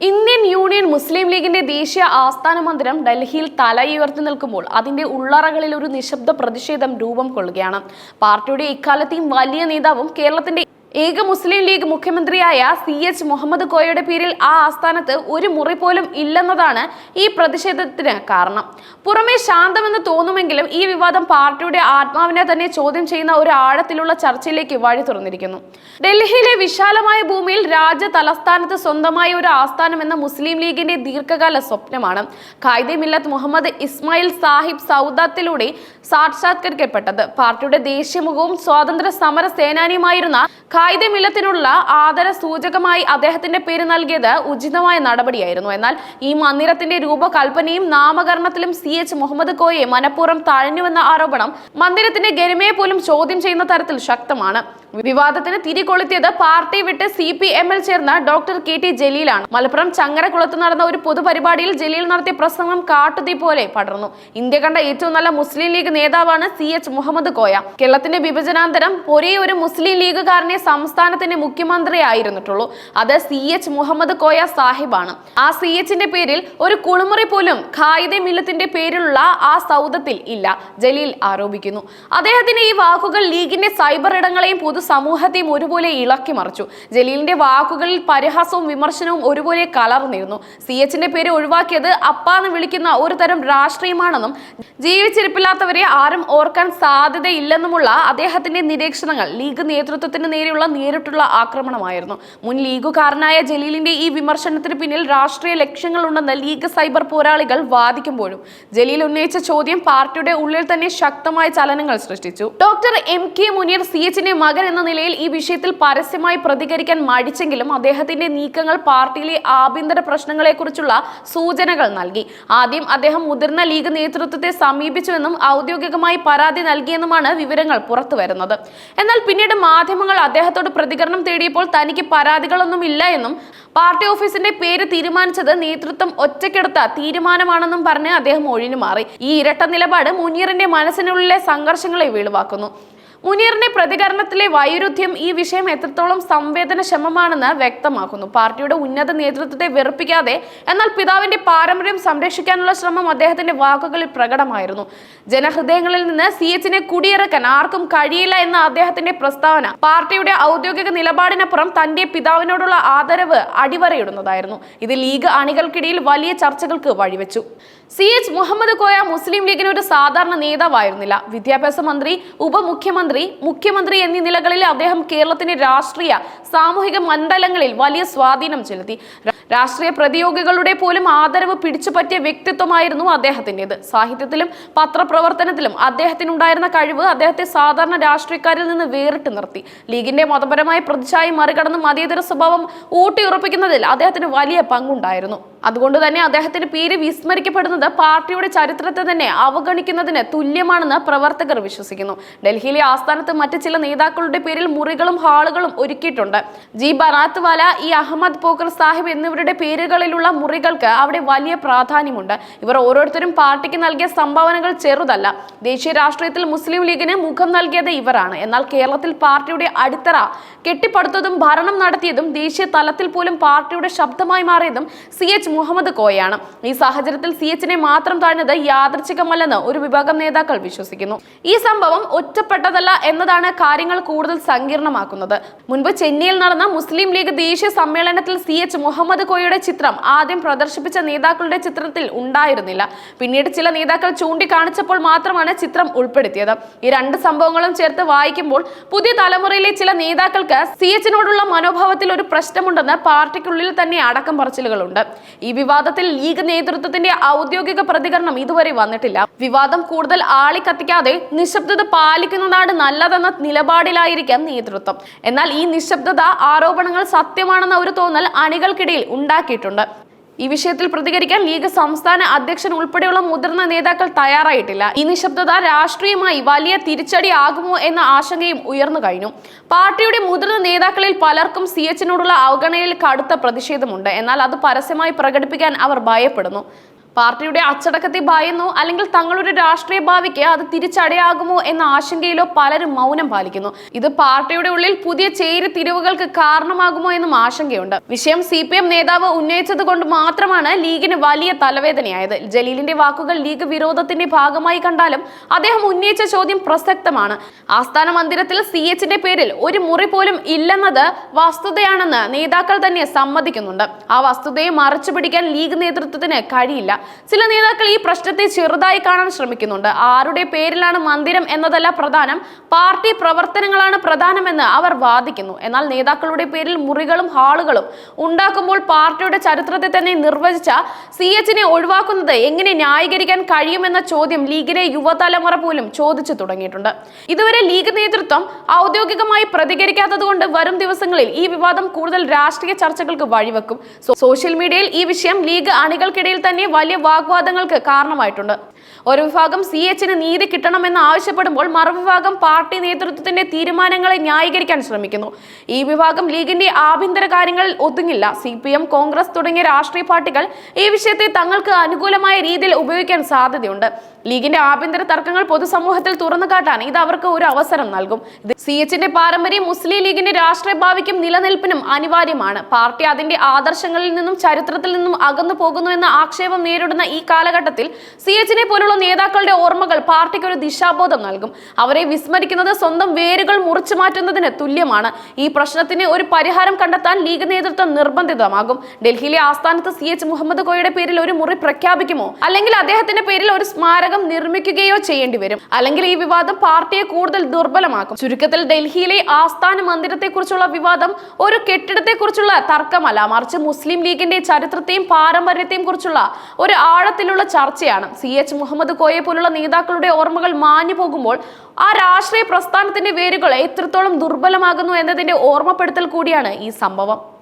Indian union മുസ്ലിം ലീഗിന്റെ ദേശീയ ആസ്ഥാന മന്ദിരം ഡൽഹിയിൽ തലയുയർത്തി നിൽക്കുമ്പോൾ അതിന്റെ ഉള്ളറകളിൽ ഒരു നിശബ്ദ പ്രതിഷേധം രൂപം കൊള്ളുകയാണ്. പാർട്ടിയുടെ ഇക്കാലത്തെയും വലിയ നേതാവും കേരളത്തിന്റെ ഏക മുസ്ലിം ലീഗ് മുഖ്യമന്ത്രിയായ സി എച്ച് മുഹമ്മദ് കോയയുടെ പേരിൽ ആ ആസ്ഥാനത്ത് ഒരു മുറി പോലും ഇല്ലെന്നതാണ് ഈ പ്രതിഷേധത്തിന് കാരണം. പുറമെ ശാന്തമെന്ന് തോന്നുമെങ്കിലും ഈ വിവാദം പാർട്ടിയുടെ ആത്മാവിനെ തന്നെ ചോദ്യം ചെയ്യുന്ന ഒരു ആഴത്തിലുള്ള ചർച്ചയിലേക്ക് വഴി തുറന്നിരിക്കുന്നു. ഡൽഹിയിലെ വിശാലമായ ഭൂമിയിൽ രാജ്യ തലസ്ഥാനത്ത് സ്വന്തമായ ഒരു ആസ്ഥാനം എന്ന മുസ്ലിം ലീഗിന്റെ ദീർഘകാല സ്വപ്നമാണ് ഖായിദെ മില്ലത്ത് മുഹമ്മദ് ഇസ്മായിൽ സാഹിബ് സൗദത്തിലൂടെ സാക്ഷാത്കരിക്കപ്പെട്ടത്. പാർട്ടിയുടെ ദേശീയമുഖവും സ്വാതന്ത്ര്യ സമര സേനാനിയുമായിരുന്ന ഖായിദെ മില്ലത്തിനുള്ള ആദര സൂചകമായി അദ്ദേഹത്തിന്റെ പേര് നൽകിയത് ഉചിതമായ നടപടിയായിരുന്നു. എന്നാൽ ഈ മന്ദിരത്തിന്റെ രൂപകൽപ്പനയും നാമകരണത്തിലും സി എച്ച് മുഹമ്മദ് കോയെ മനഃപൂർവം തഴഞ്ഞുവെന്ന ആരോപണം മന്ദിരത്തിന്റെ ഗരിമയെ പോലും ചോദ്യം ചെയ്യുന്ന തരത്തിൽ ശക്തമാണ്. വിവാദത്തിന് തിരികൊളുത്തിയത് പാർട്ടി വിട്ട് സി പി എമ്മിൽ ചേർന്ന ഡോക്ടർ കെ ടി ജലീലാണ്. മലപ്പുറം ചങ്ങരക്കുളത്ത് നടന്ന ഒരു പൊതുപരിപാടിയിൽ ജലീൽ നടത്തിയ പ്രസംഗം കാട്ടുതീ പോലെ പടർന്നു. ഇന്ത്യ കണ്ട ഏറ്റവും നല്ല മുസ്ലിം ലീഗ് നേതാവാണ് സി എച്ച് മുഹമ്മദ് കോയ. കേരളത്തിന്റെ വിഭജനാന്തരം ഒരേ ഒരു മുസ്ലിം ലീഗുകാരനെ സംസ്ഥാനത്തിന്റെ മുഖ്യമന്ത്രി ആയിരുന്നിട്ടുള്ളൂ അത് സി എച്ച് മുഹമ്മദ് കോയ സാഹിബാണ്. ആ സി എച്ചിന്റെ പേരിൽ ഒരു കുളിമുറി പോലും ഖായിദെ മില്ലത്തിന്റെ പേരിലുള്ള ആ സൗദത്തിൽ ഇല്ല ജലീൽ ആരോപിക്കുന്നു. അദ്ദേഹത്തിന്റെ ഈ വാക്കുകൾ ലീഗിന്റെ സൈബർ ഇടങ്ങളെയും പൊതുസമൂഹത്തെയും ഒരുപോലെ ഇളക്കി മറിച്ചു. ജലീലിന്റെ വാക്കുകളിൽ പരിഹാസവും വിമർശനവും ഒരുപോലെ കലർന്നിരുന്നു. സി എച്ചിന്റെ പേര് ഒഴിവാക്കിയത് അപ്പാന്ന് വിളിക്കുന്ന ഒരു തരം രാഷ്ട്രീയമാണെന്നും ജീവിച്ചിരിപ്പില്ലാത്തവരെ ആരും ഓർക്കാൻ സാധ്യതയില്ലെന്നുമുള്ള അദ്ദേഹത്തിന്റെ നിരീക്ഷണങ്ങൾ ലീഗ് നേതൃത്വത്തിന് നേരെയുള്ള നേരിട്ടുള്ള ആക്രമണമായിരുന്നു. മുൻ ലീഗുകാരനായ ജലീലിന്റെ ഈ വിമർശനത്തിന് പിന്നിൽ രാഷ്ട്രീയ ലക്ഷ്യങ്ങളുണ്ടെന്ന് ലീഗ് സൈബർ പോരാളികൾ വാദിക്കുമ്പോഴും ജലീൽ ഉന്നയിച്ച ചോദ്യം പാർട്ടിയുടെ ഉള്ളിൽ തന്നെ ശക്തമായ ചലനങ്ങൾ സൃഷ്ടിച്ചു. Doctor M K Muneer C എച്ചിന്റെ മകൻ എന്ന നിലയിൽ ഈ വിഷയത്തിൽ പരസ്യമായി പ്രതികരിക്കാൻ മടിച്ചെങ്കിലും അദ്ദേഹത്തിന്റെ നീക്കങ്ങൾ പാർട്ടിയിലെ ആഭ്യന്തര പ്രശ്നങ്ങളെക്കുറിച്ചുള്ള സൂചനകൾ നൽകി. ആദ്യം അദ്ദേഹം മുതിർന്ന ലീഗ് നേതൃത്വത്തെ സമീപിച്ചുവെന്നും ഔദ്യോഗികമായി പരാതി നൽകിയെന്നുമാണ് വിവരങ്ങൾ പുറത്തുവരുന്നത്. എന്നാൽ പിന്നീട് മാധ്യമങ്ങൾ അദ്ദേഹത്തോട് പ്രതികരണം തേടിയപ്പോൾ തനിക്ക് പരാതികളൊന്നും ഇല്ല എന്നും പാർട്ടി ഓഫീസിന്റെ പേര് തീരുമാനിച്ചത് നേതൃത്വം ഒറ്റക്കെടുത്ത തീരുമാനമാണെന്നും പറഞ്ഞ് അദ്ദേഹം ഒഴിഞ്ഞു മാറി. ഈ ഇരട്ട നിലപാട് മുനീറിന്റെ മനസ്സിനുള്ളിലെ സംഘർഷങ്ങളെ വെളിവാക്കുന്നു. മുനീറിന്റെ പ്രതികരണത്തിലെ വൈരുദ്ധ്യം ഈ വിഷയം എത്രത്തോളം സംവേദനക്ഷമമാണെന്ന് വ്യക്തമാക്കുന്നു. പാർട്ടിയുടെ ഉന്നത നേതൃത്വത്തെ വെറുപ്പിക്കാതെ എന്നാൽ പിതാവിന്റെ പാരമ്പര്യം സംരക്ഷിക്കാനുള്ള ശ്രമം അദ്ദേഹത്തിന്റെ വാക്കുകളിൽ പ്രകടമായിരുന്നു. ജനഹൃദയങ്ങളിൽ നിന്ന് സി എച്ചിനെ കുടിയിറക്കാൻ ആർക്കും കഴിയില്ല എന്ന അദ്ദേഹത്തിന്റെ പ്രസ്താവന പാർട്ടിയുടെ ഔദ്യോഗിക നിലപാടിനപ്പുറം തന്റെ പിതാവിനോടുള്ള ആദരവ് അടിവരയിടുന്നതായിരുന്നു. ഇത് ലീഗ് അണികൾക്കിടയിൽ വലിയ ചർച്ചകൾക്ക് വഴിവെച്ചു. സി എച്ച് മുഹമ്മദ് കോയ മുസ്ലിം ലീഗിന് ഒരു സാധാരണ നേതാവായിരുന്നില്ല. വിദ്യാഭ്യാസ മന്ത്രി ഉപമുഖ്യമന്ത്രി മുഖ്യമന്ത്രി എന്നീ നിലകളിൽ അദ്ദേഹം കേരളത്തിന്റെ രാഷ്ട്രീയ സാമൂഹിക മണ്ഡലങ്ങളിൽ വലിയ സ്വാധീനം ചെലുത്തി. രാഷ്ട്രീയ പ്രതിയോഗികളുടെ പോലും ആദരവ് പിടിച്ചുപറ്റിയ വ്യക്തിത്വമായിരുന്നു അദ്ദേഹത്തിന്റെത്. സാഹിത്യത്തിലും പത്രപ്രവർത്തനത്തിലും അദ്ദേഹത്തിനുണ്ടായിരുന്ന കഴിവ് അദ്ദേഹത്തെ സാധാരണ രാഷ്ട്രീയക്കാരിൽ നിന്ന് വേറിട്ട് നിർത്തി. ലീഗിന്റെ മതപരമായ പ്രതിച്ഛായ മറികടന്ന് മതേതര സ്വഭാവം ഊട്ടിയുറപ്പിക്കുന്നതിൽ അദ്ദേഹത്തിന് വലിയ പങ്കുണ്ടായിരുന്നു. അതുകൊണ്ട് തന്നെ അദ്ദേഹത്തിന്റെ പേര് വിസ്മരിക്കപ്പെടുന്നത് പാർട്ടിയുടെ ചരിത്രത്തെ തന്നെ അവഗണിക്കുന്നതിന് തുല്യമാണെന്ന് പ്രവർത്തകർ വിശ്വസിക്കുന്നു. ഡൽഹിയിലെ ആസ്ഥാനത്ത് മറ്റ് ചില നേതാക്കളുടെ പേരിൽ മുറികളും ഹാളുകളും ഒരുക്കിയിട്ടുണ്ട്. ജി. ബറാത്ത്വാല ഇ അഹമ്മദ് പോക്കർ സാഹിബ് എന്നിവരുടെ പേരുകളിലുള്ള മുറികൾക്ക് അവിടെ വലിയ പ്രാധാന്യമുണ്ട്. ഇവർ ഓരോരുത്തരും പാർട്ടിക്ക് നൽകിയ സംഭാവനകൾ ചെറുതല്ല. ദേശീയ രാഷ്ട്രീയത്തിൽ മുസ്ലിം ലീഗിന് മുഖം നൽകിയത് ഇവരാണ്. എന്നാൽ കേരളത്തിൽ പാർട്ടിയുടെ അടിത്തറ കെട്ടിപ്പടുത്തതും ഭരണം നടത്തിയതും ദേശീയ തലത്തിൽ പോലും പാർട്ടിയുടെ ശബ്ദമായി മാറിയതും സി. എച്ച്. മുഹമ്മദ് കോയാണ്. ഈ സാഹചര്യത്തിൽ സി. എച്ചിനെ മാത്രം താഴ്ന്നത് യാദർച്ഛികമല്ലെന്ന് ഒരു വിഭാഗം നേതാക്കൾ വിശ്വസിക്കുന്നു. ഈ സംഭവം ഒറ്റപ്പെട്ടതല്ല എന്നതാണ് കാര്യങ്ങൾ കൂടുതൽ സങ്കീർണമാക്കുന്നത്. മുൻപ് ചെന്നൈയിൽ നടന്ന മുസ്ലിം ലീഗ് ദേശീയ സമ്മേളനത്തിൽ സി എച്ച് മുഹമ്മദ് കോയുടെ ചിത്രം ആദ്യം പ്രദർശിപ്പിച്ച നേതാക്കളുടെ ചിത്രത്തിൽ ഉണ്ടായിരുന്നില്ല. പിന്നീട് ചില നേതാക്കൾ ചൂണ്ടിക്കാണിച്ചപ്പോൾ മാത്രമാണ് ചിത്രം ഉൾപ്പെടുത്തിയത്. ഈ രണ്ട് സംഭവങ്ങളും ചേർത്ത് വായിക്കുമ്പോൾ പുതിയ തലമുറയിലെ ചില നേതാക്കൾക്ക് സി എച്ചിനോടുള്ള മനോഭാവത്തിൽ ഒരു പ്രശ്നമുണ്ടെന്ന് പാർട്ടിക്കുള്ളിൽ തന്നെ അടക്കം പറച്ചിലുകളുണ്ട്. ഈ വിവാദത്തിൽ ലീഗ് നേതൃത്വത്തിന്റെ ഔദ്യോഗിക പ്രതികരണം ഇതുവരെ വന്നിട്ടില്ല. വിവാദം കൂടുതൽ ആളിക്കത്തിക്കാതെ നിശബ്ദത പാലിക്കുന്നതാണ് നല്ലതെന്ന നിലപാടിലായിരിക്കാം നേതൃത്വം. എന്നാൽ ഈ നിശബ്ദത ആരോപണങ്ങൾ സത്യമാണെന്ന ഒരു തോന്നൽ അണികൾക്കിടയിൽ ഉണ്ടാക്കിയിട്ടുണ്ട്. ഈ വിഷയത്തിൽ പ്രതികരിക്കാൻ ലീഗ് സംസ്ഥാന അധ്യക്ഷൻ ഉൾപ്പെടെയുള്ള മുതിർന്ന നേതാക്കൾ തയ്യാറായിട്ടില്ല. ഈ നിശബ്ദത രാഷ്ട്രീയമായി വലിയ തിരിച്ചടി ആകുമോ എന്ന ആശങ്കയും ഉയർന്നു കഴിഞ്ഞു. പാർട്ടിയുടെ മുതിർന്ന നേതാക്കളിൽ പലർക്കും സി എച്ചിനോടുള്ള അവഗണനയിൽ കടുത്ത പ്രതിഷേധമുണ്ട്. എന്നാൽ അത് പരസ്യമായി പ്രകടിപ്പിക്കാൻ അവർ ഭയപ്പെടുന്നു. പാർട്ടിയുടെ അച്ചടക്കത്തെ ഭയന്നോ അല്ലെങ്കിൽ തങ്ങളുടെ രാഷ്ട്രീയ ഭാവിക്ക് അത് തിരിച്ചടയാകുമോ എന്ന ആശങ്കയിലോ പലരും മൗനം പാലിക്കുന്നു. ഇത് പാർട്ടിയുടെ ഉള്ളിൽ പുതിയ ചേരി തിരിവുകൾക്ക് കാരണമാകുമോ എന്നും ആശങ്കയുണ്ട്. വിഷയം സി പി എം നേതാവ് ഉന്നയിച്ചത് കൊണ്ട് മാത്രമാണ് ലീഗിന് വലിയ തലവേദനയായത്. ജലീലിന്റെ വാക്കുകൾ ലീഗ് വിരോധത്തിന്റെ ഭാഗമായി കണ്ടാലും അദ്ദേഹം ഉന്നയിച്ച ചോദ്യം പ്രസക്തമാണ്. ആസ്ഥാന മന്ദിരത്തിൽ സി എച്ചിന്റെ പേരിൽ ഒരു മുറി പോലും ഇല്ലെന്നത് വസ്തുതയാണെന്ന് നേതാക്കൾ തന്നെ സമ്മതിക്കുന്നുണ്ട്. ആ വസ്തുതയെ മറച്ചു പിടിക്കാൻ ലീഗ് നേതൃത്വത്തിന് കഴിയില്ല. ചില നേതാക്കൾ ഈ പ്രശ്നത്തെ ചെറുതായി കാണാൻ ശ്രമിക്കുന്നുണ്ട്. ആരുടെ പേരിലാണ് മന്ദിരം എന്നതല്ല പ്രധാനം. പാർട്ടി പ്രവർത്തനങ്ങളാണ് പ്രധാനമെന്ന് അവർ വാദിക്കുന്നു. എന്നാൽ നേതാക്കളുടെ പേരിൽ മുറികളും ഹാളുകളും ഉണ്ടാക്കുമ്പോൾ പാർട്ടിയുടെ ചരിത്രത്തെ തന്നെ നിർവചിച്ച സി എച്ചിനെ ഒഴിവാക്കുന്നത് എങ്ങനെ ന്യായീകരിക്കാൻ കഴിയുമെന്ന ചോദ്യം ലീഗിലെ യുവതലമുറ പോലും ചോദിച്ചു തുടങ്ങിയിട്ടുണ്ട്. ഇതുവരെ ലീഗ് നേതൃത്വം ഔദ്യോഗികമായി പ്രതികരിക്കാത്തതുകൊണ്ട് വരും ദിവസങ്ങളിൽ ഈ വിവാദം കൂടുതൽ രാഷ്ട്രീയ ചർച്ചകൾക്ക് വഴിവെക്കും. സോഷ്യൽ മീഡിയയിൽ ഈ വിഷയം ലീഗ് അണികൾക്കിടയിൽ തന്നെ വലിയ വാഗ്വാദങ്ങൾക്ക് കാരണമായിട്ടുണ്ട്. ഒരു വിഭാഗം സി എച്ചിന് നീതി കിട്ടണമെന്ന് ആവശ്യപ്പെടുമ്പോൾ മറുവിഭാഗം പാർട്ടി നേതൃത്വത്തിന്റെ തീരുമാനങ്ങളെ ന്യായീകരിക്കാൻ ശ്രമിക്കുന്നു. ഈ വിഭാഗം ലീഗിന്റെ ആഭ്യന്തര കാര്യങ്ങളിൽ ഒതുങ്ങില്ല. സി പി എം കോൺഗ്രസ് തുടങ്ങിയ രാഷ്ട്രീയ പാർട്ടികൾ ഈ വിഷയത്തെ തങ്ങൾക്ക് അനുകൂലമായ രീതിയിൽ ഉപയോഗിക്കാൻ സാധ്യതയുണ്ട്. ലീഗിന്റെ ആഭ്യന്തര തർക്കങ്ങൾ പൊതുസമൂഹത്തിൽ തുറന്നു കാട്ടാൻ ഇത് അവർക്ക് ഒരു അവസരം നൽകും. സി എച്ചിന്റെ പാരമ്പര്യം മുസ്ലിം ലീഗിന്റെ രാഷ്ട്രീയ ഭാവിക്കും നിലനിൽപ്പിനും അനിവാര്യമാണ്. പാർട്ടി അതിന്റെ ആദർശങ്ങളിൽ നിന്നും ചരിത്രത്തിൽ നിന്നും അകന്നു പോകുന്നു എന്ന ആക്ഷേപം നേരിടുന്ന ഈ കാലഘട്ടത്തിൽ സി എച്ചിനെ പോലുള്ള നേതാക്കളുടെ ഓർമ്മകൾ പാർട്ടിക്ക് ഒരു ദിശാബോധം നൽകും. അവരെ വിസ്മരിക്കുന്നത് സ്വന്തം വേരുകൾ മുറിച്ചു മാറ്റുന്നതിന് തുല്യമാണ്. ഈ പ്രശ്നത്തിന് ഒരു പരിഹാരം കണ്ടെത്താൻ ലീഗ് നേതൃത്വം നിർബന്ധിതമാകും. ഡൽഹിയിലെ ആസ്ഥാനത്ത് സി എച്ച് മുഹമ്മദ് കോയുടെ പേരിൽ ഒരു മുറി പ്രഖ്യാപിക്കുമോ? അല്ലെങ്കിൽ അദ്ദേഹത്തിന്റെ പേരിൽ ഒരു സ്മാരകം നിർമ്മിക്കുകയോ ചെയ്യേണ്ടി വരും. അല്ലെങ്കിൽ ഈ വിവാദം പാർട്ടിയെ കൂടുതൽ ദുർബലമാക്കും. ചുരുക്കത്തിൽ ഡൽഹിയിലെ ആസ്ഥാന മന്ദിരത്തെക്കുറിച്ചുള്ള വിവാദം ഒരു കെട്ടിടത്തെക്കുറിച്ചുള്ള തർക്കമല്ല. മറിച്ച് മുസ്ലിം ലീഗിന്റെ ചരിത്രത്തെയും പാരമ്പര്യത്തെയും കുറിച്ചുള്ള ഒരു ആഴത്തിലുള്ള ചർച്ചയാണ്. സി എച്ച് മുഹമ്മദ് കോയെ പോലുള്ള നേതാക്കളുടെ ഓർമ്മകൾ മാഞ്ഞു പോകുമ്പോൾ ആ രാഷ്ട്രീയ പ്രസ്ഥാനത്തിന്റെ വേരുകൾ എത്രത്തോളം ദുർബലമാകുന്നു എന്നതിന്റെ ഓർമ്മപ്പെടുത്തൽ കൂടിയാണ് ഈ സംഭവം.